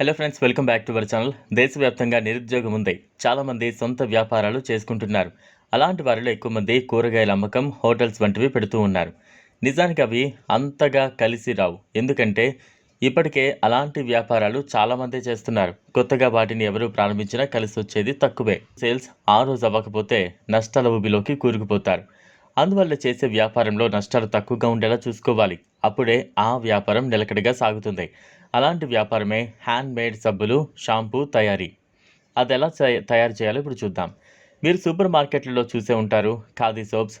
Hello friends welcome back to our channel దేశవ్యాప్తంగా నిరుద్యోగం ఉంది. చాలామంది సొంత వ్యాపారాలు చేసుకుంటున్నారు. అలాంటి వారిలో ఎక్కువ మంది కూరగాయల అమ్మకం హోటల్స్ వంటివి పెడుతూ ఉన్నారు. నిజానికి అవి అంతగా కలిసి రావు. ఎందుకంటే ఇప్పటికే అలాంటి వ్యాపారాలు చాలామంది చేస్తున్నారు. కొత్తగా వాటిని ఎవరు ప్రారంభించినా కలిసి వచ్చేది తక్కువే. సేల్స్ ఆ రోజు అవ్వకపోతే నష్టాల ఊబిలోకి కూరుకుపోతారు. అందువల్ల చేసే వ్యాపారంలో నష్టాలు తక్కువగా ఉండేలా చూసుకోవాలి. అప్పుడే ఆ వ్యాపారం నిలకడగా సాగుతుంది. అలాంటి వ్యాపారమే హ్యాండ్ మేడ్ సబ్బులు షాంపూ తయారీ. అది ఎలా తయారు చేయాలో ఇప్పుడు చూద్దాం. మీరు సూపర్ మార్కెట్లలో చూసే ఉంటారు ఖాదీ సోప్స్.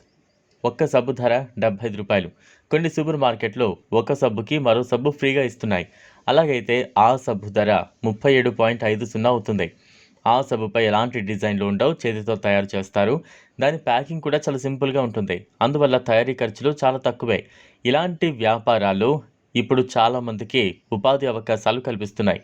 ఒక్క సబ్బు ధర డెబ్బై ఐదు రూపాయలు. కొన్ని సూపర్ మార్కెట్లో ఒక సబ్బుకి మరో సబ్బు ఫ్రీగా ఇస్తున్నాయి. అలాగైతే ఆ సబ్బు ధర ముప్పై ఏడు పాయింట్ ఐదు సున్నా అవుతుంది. ఆ సబ్బుపై ఎలాంటి డిజైన్లు ఉండవు చేతితో తయారు చేస్తారు. దాని ప్యాకింగ్ కూడా చాలా సింపుల్గా ఉంటుంది. అందువల్ల తయారీ ఖర్చులు చాలా తక్కువే. ఇలాంటి వ్యాపారాలు ఇప్పుడు చాలామందికి ఉపాధి అవకాశాలు కల్పిస్తున్నాయి.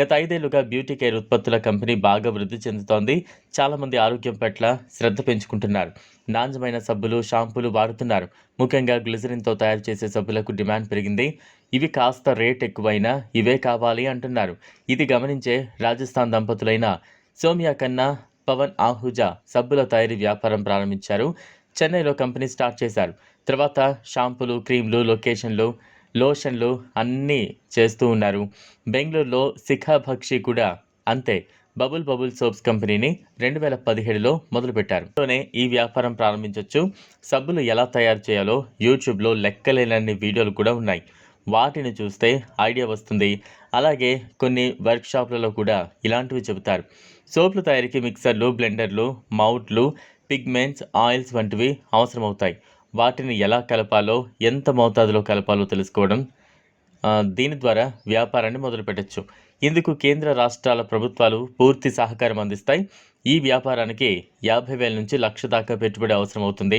గత ఐదేళ్ళుగా బ్యూటీ కేర్ ఉత్పత్తుల కంపెనీ బాగా వృద్ధి చెందుతోంది. చాలామంది ఆరోగ్యం పట్ల శ్రద్ధ పెంచుకుంటున్నారు. నాణ్యమైన సబ్బులు షాంపూలు వాడుతున్నారు. ముఖ్యంగా గ్లిజరిన్తో తయారు చేసే సబ్బులకు డిమాండ్ పెరిగింది. ఇవి కాస్త రేట్ ఎక్కువైనా ఇవే కావాలి అంటున్నారు. ఇది గమనించే రాజస్థాన్ దంపతులైన సోమియా కన్నా పవన్ ఆహుజా సబ్బుల తయారీ వ్యాపారం ప్రారంభించారు. చెన్నైలో కంపెనీ స్టార్ట్ చేశారు. తర్వాత షాంపూలు క్రీమ్లు లొకేషన్లు లోషన్లు అన్నీ చేస్తూ ఉన్నారు. బెంగళూరులో శిఖా భక్షి కూడా అంతే. బబుల్ బబుల్ సోప్స్ కంపెనీని రెండు వేల పదిహేడులో మొదలుపెట్టారు. తోనే ఈ వ్యాపారం ప్రారంభించవచ్చు సబ్బులు ఎలా తయారు చేయాలో యూట్యూబ్లో లెక్కలేనన్ని వీడియోలు కూడా ఉన్నాయి. వాటిని చూస్తే ఐడియా వస్తుంది. అలాగే కొన్ని వర్క్షాప్లలో కూడా ఇలాంటివి చెబుతారు. సోప్లు తయారీకి మిక్సర్లు బ్లెండర్లు మౌట్లు పిగ్మెంట్స్ ఆయిల్స్ వంటివి అవసరమవుతాయి. వాటిని ఎలా కలపాలో ఎంత మోతాదులో కలపాలో తెలుసుకోవడం దీని ద్వారా వ్యాపారాన్ని మొదలుపెట్టచ్చు. ఇందుకు కేంద్ర రాష్ట్రాల ప్రభుత్వాలు పూర్తి సహకారం అందిస్తాయి. ఈ వ్యాపారానికి యాభై వేల నుంచి లక్ష దాకా పెట్టుబడి అవసరమవుతుంది.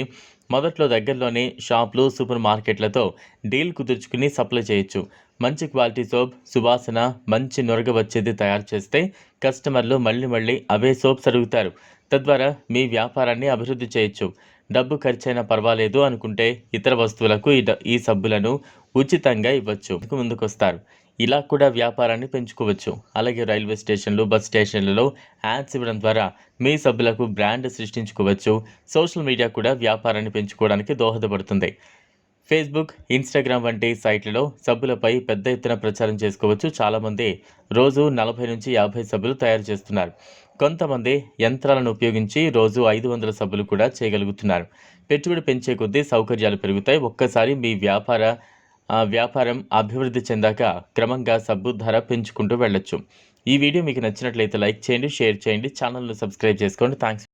మొదట్లో దగ్గరలోని షాపులు సూపర్ మార్కెట్లతో డీల్ కుదుర్చుకుని సప్లై చేయొచ్చు. మంచి క్వాలిటీ సోప్ సువాసన మంచి నొరగ వచ్చేది తయారు చేస్తే కస్టమర్లు మళ్ళీ మళ్ళీ అవే సోప్స్ అడుగుతారు. తద్వారా మీ వ్యాపారాన్ని అభివృద్ధి చేయొచ్చు. డబ్బు ఖర్చైనా పర్వాలేదు అనుకుంటే ఇతర వస్తువులకు ఈ సబ్బులను ఉచితంగా ఇవ్వచ్చు. ముందుకొస్తారు. ఇలా కూడా వ్యాపారాన్ని పెంచుకోవచ్చు. అలాగే రైల్వే స్టేషన్లు బస్ స్టేషన్లలో యాడ్స్ ఇవ్వడం ద్వారా మీ సబ్బులకు బ్రాండ్ సృష్టించుకోవచ్చు. సోషల్ మీడియా కూడా వ్యాపారాన్ని పెంచుకోవడానికి దోహదపడుతుంది. ఫేస్బుక్ ఇన్స్టాగ్రామ్ వంటి సైట్లలో సబ్బులపై పెద్ద ఎత్తున ప్రచారం చేసుకోవచ్చు. చాలామంది రోజు నలభై నుంచి యాభై సబ్బులు తయారు చేస్తున్నారు. కొంతమంది యంత్రాలను ఉపయోగించి రోజు ఐదు వందల సభలు కూడా చేయగలుగుతున్నారు. పెట్టుబడి పెంచే కొద్దీ సౌకర్యాలు పెరుగుతాయి. ఒక్కసారి మీ వ్యాపార వ్యాపారం అభివృద్ధి చెందాక క్రమంగా సబ్బు ధర పెంచుకుంటూ వెళ్ళొచ్చు. ఈ వీడియో మీకు నచ్చినట్లయితే లైక్ చేయండి షేర్ చేయండి ఛానల్ను సబ్స్క్రైబ్ చేసుకోండి. థ్యాంక్స్